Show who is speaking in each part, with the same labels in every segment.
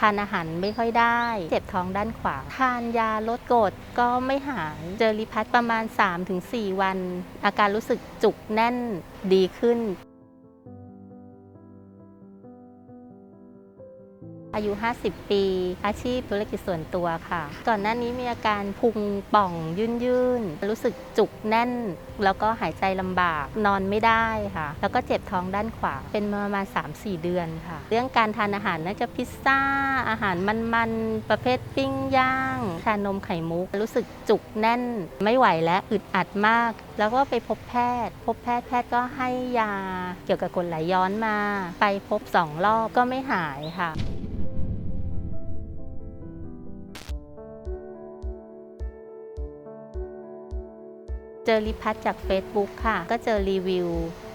Speaker 1: ทานอาหารไม่ค่อยได้ เจ็บท้องด้านขวา ทานยาลดกรดก็ไม่หาย เจอริพัทประมาณ 3-4 วัน อาการรู้สึกจุกแน่นดีขึ้น อายุ 50 ปี อาชีพธุรกิจส่วนตัวค่ะ ก่อนหน้านี้มีอาการพุงป่องยื่นยื่นรู้สึกจุกแน่น แล้วก็หายใจลำบาก นอนไม่ได้ค่ะ แล้วก็เจ็บท้องด้านขวา เป็นมาประมาณ 3-4 เดือนค่ะ เรื่องการทานอาหารน่าจะพิซซ่า อาหารมันๆ ประเภทปิ้งย่างชานนมไข่มุก รู้สึกจุกแน่น ไม่ไหวแล้วอึดอัดมาก แล้วก็ไปพบแพทย์ พบแพทย์แพทย์ก็ให้ยา เกี่ยวกับกรดไหลย้อนมา ไปพบสองรอบก็ไม่หายค่ะ เจอรีพัทจาก Facebook ค่ะ ก็เจอรีวิว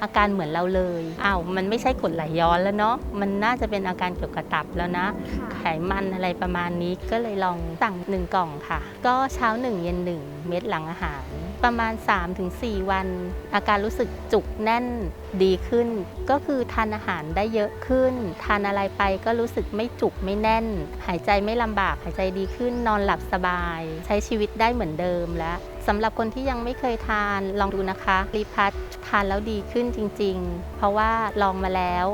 Speaker 1: อาการเหมือนเราเลยอ้าวมันไม่ใช่กรดไหลย้อนแล้วเนาะมันน่าจะเป็นอาการเกี่ยวกับตับแล้วนะไขมันอะไรประมาณนี้ก็เลยลองสั่งหนึ่งกล่องค่ะ ก็เช้าหนึ่งเย็นหนึ่งเม็ดหลังอาหาร ประมาณ 3-4 วัน อาการรู้สึกจุกแน่นดีขึ้น ก็คือทานอาหารได้เยอะขึ้น ทานอะไรไปก็รู้สึกไม่จุกไม่แน่น หายใจไม่ลำบากหายใจดีขึ้น นอนหลับสบาย ใช้ชีวิตได้เหมือนเดิมแล้วสำหรับคนที่ยังไม่เคยทานลองดูนะคะรีพัททานแล้วดีขึ้นจริง ๆ เพราะว่าลองมาแล้ว